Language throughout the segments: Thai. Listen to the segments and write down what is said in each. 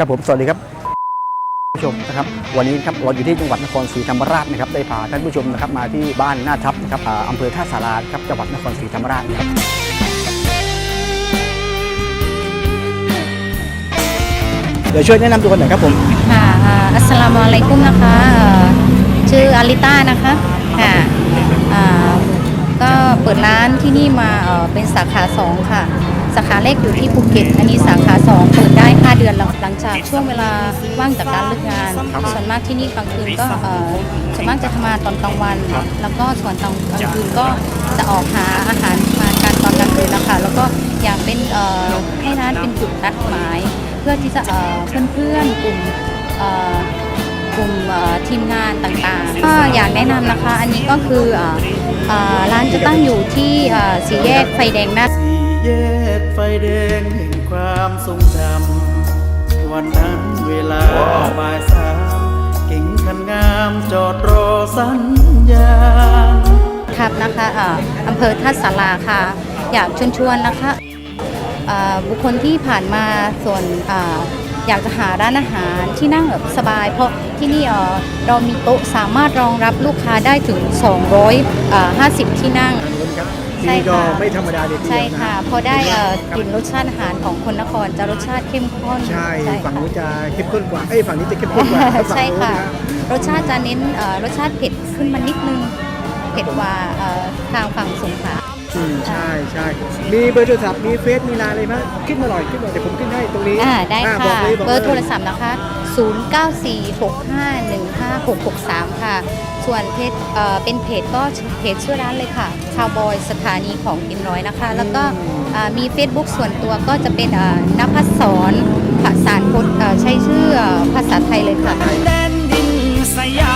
ครับผมสวัสดีครับผู้ชมนะครับวันนี้ครับเราอยู่ที่จังหวัดนครศรีธรรมราชนะครับได้พาท่านผู้ชมนะครับมาที่บ้านหน้าทับนะครับอ่าอำเภอท่าสาราครับจังหวัดนครศรีธรรมราชนะครับเดี๋ยวช่วยแนะนำตัวกันหน่อยครับผมค่ะอ่าอัสสลามุอะลัยกุมนะคะเอ่อชื่ออาลิต้านะคะค่ะอ่าก็เปิดร้านที่นี่มาเอ่อเป็นสาขาสองค่ะ สาขาแรกอยู่ที่ภูเก็ต อันนี้สาขาสองเปิดได้ 5 เดือนแล้วหลังจากช่วงเวลาว่างจากการเลิกงาน ส่วนมากที่นี่กลางคืนก็เอ่อส่วนมากจะทำงานตอนกลางวัน แล้วก็ส่วนตอนกลางคืนก็จะออกหาอาหารทานกันตอนกลางคืนนะคะแล้วก็อยากเป็นเอ่อให้ร้านเป็นจุดนัดหมาย เพื่อที่จะเอ่อเพื่อนๆกลุ่มเอ่อกลุ่มเอ่อทีมงานต่างๆก็อยากแนะนำนะคะ อันนี้ก็คือเอ่อเอ่อร้านจะตั้งอยู่ที่เอ่อสี่แยกไฟแดงหน้าสี่ แยกไฟแดงแห่งความทรงจำวันนั้นเวลาบ่ายสามเก่งคันงามจอดรอสัญญาณครับนะคะอ่าอำเภอท่าสาราค่ะ อยากเชิญชวนนะคะอ่าบุคคลที่ผ่านมาส่วนอาอยากจะหาร้านอาหารที่นั่งแบบสบาย เพราะที่นี่เอ่อเรามีโต๊ะสามารถรองรับลูกค้าได้ถึง 250 ที่นั่ง ที่นี่ก็ไม่ธรรมดาเด็ดเดียวใช่นะค่ะเพอได้เอ่อกลิ่นรสชาติอาหารของคนนครจะรสชาติเข้มข้นใช่ฝั่งนู้นจะเข้มข้นกว่าเอ้ยฝั่งนี้จะเข้มข้นกว่าฝั่งใช่นู้นค่ะนรสชาติจะเน้นเอ่อรสชาติเผ็ดขึ้นมานิดนึงเผ็ดกว่าเอ่อทางฝั่งสงขลา อืมใช่ใช่มีเบอร์โทรศัพท์มีเฟซมีไลน์อะไรไหมขึ้นมาหน่อยขึ้นมาเดี๋ยวผมขึ้นให้ตรงนี้อ่าได้อ่าบค่ะอกลยกเบอร์โทรลยศัพท์นะคะ 0946515663 ค่ะ ส่วนเพจเเป็นเพจก็เพจชื่อร้านเลยค่ะคาวบอยสถานีของกินร้อยนะคะ แล้วก็มี Facebook ส่วนตัวก็จะเป็นนภัสสรภาษาพจน์ใช้ชื่อเอ่อภาษาไทยเลยค่ะแดนดินสยาม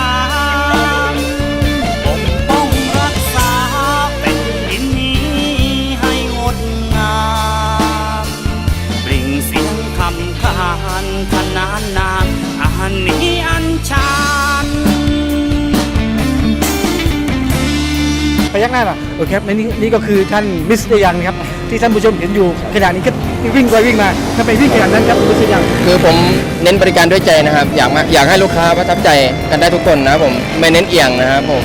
พยักหน้าป่ะโอเคครับนี่นี่ก็คือท่านมิสเตอร์ยังนะครับที่ท่านผู้ชมเห็นอยู่ขณะนี้ก็วิ่งไปวิ่งมาทำไมวิ่งขนาดนั้นครับมิสเตอร์ยังคือผมเน้นบริการด้วยใจนะครับ อยากมาอยากให้ลูกค้าประทับใจกันได้ทุกคนนะครับผมไม่เน้นเอียงนะครับผม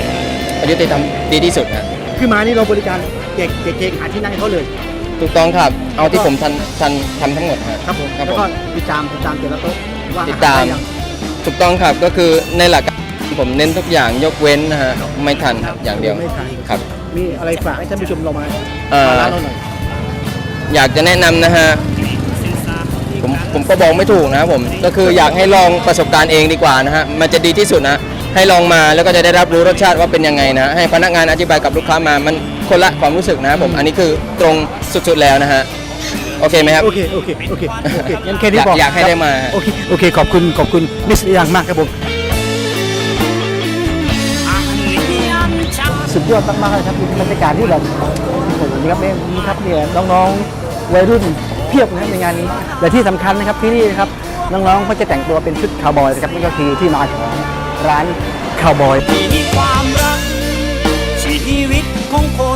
ประยุติธรรมดีที่สุดนะคือมานี่เราบริการเด็กเด็กๆหาที่นั่งให้เขาเลย ถูกต้องครับ เอาที่ผมทันทันทำทั้งหมดครับ ครับผมครับแล้วผม ก็ติดตามติดตามแต่ละโต๊ะว่าติดตามหได้ยัง ถูกต้องครับก็คือในหลักการ ผมเน้นทุกอย่างยกเว้นนะฮะไม่ทันครับอย่างเดียวไม่ทัน ครับ มีอะไรฝากให้ท่านผู้ชมเรามาเอ่อ มาร้านเราหน่อย อยากจะแนะนำนะฮะผมผมก็บอกไม่ถูกนะครับผมก็คืออยากให้ลองประสบการณ์เองดีกว่านะฮะมันจะดีที่สุดนะให้ลองมาแล้วก็จะได้รับรู้รสชาติว่าเป็นยังไงนะให้พนักงานอธิบายกับลูกค้ามามันคนละความรู้สึกนะครับผมอันนี้คือตรงสุดๆแล้วนะฮะโอเคไหมครับ โอเค โอเค โอเค โอเคงั้นแค่นี้อยากบอกอยากให้ได้มาโอเค โอเค ขอบคุณ ขอบคุณมิสเตอร์ยังมากครับผม สุดยอดมากๆเลยครับบรรยากาศที่แบบโอ้โหนี่ครับเนี่ยนี่ครับเนี่ยน้องๆวัยรุ่นเพียบนะครับในงานนี้และที่สำคัญนะครับที่นี่นะครับน้องๆเขาจะแต่งตัวเป็นชุดคาวบอยนะครับนี่ก็คือที่มาของร้านคาวบอยมีความรักชีวิตของคนด้าวบสานตำนาน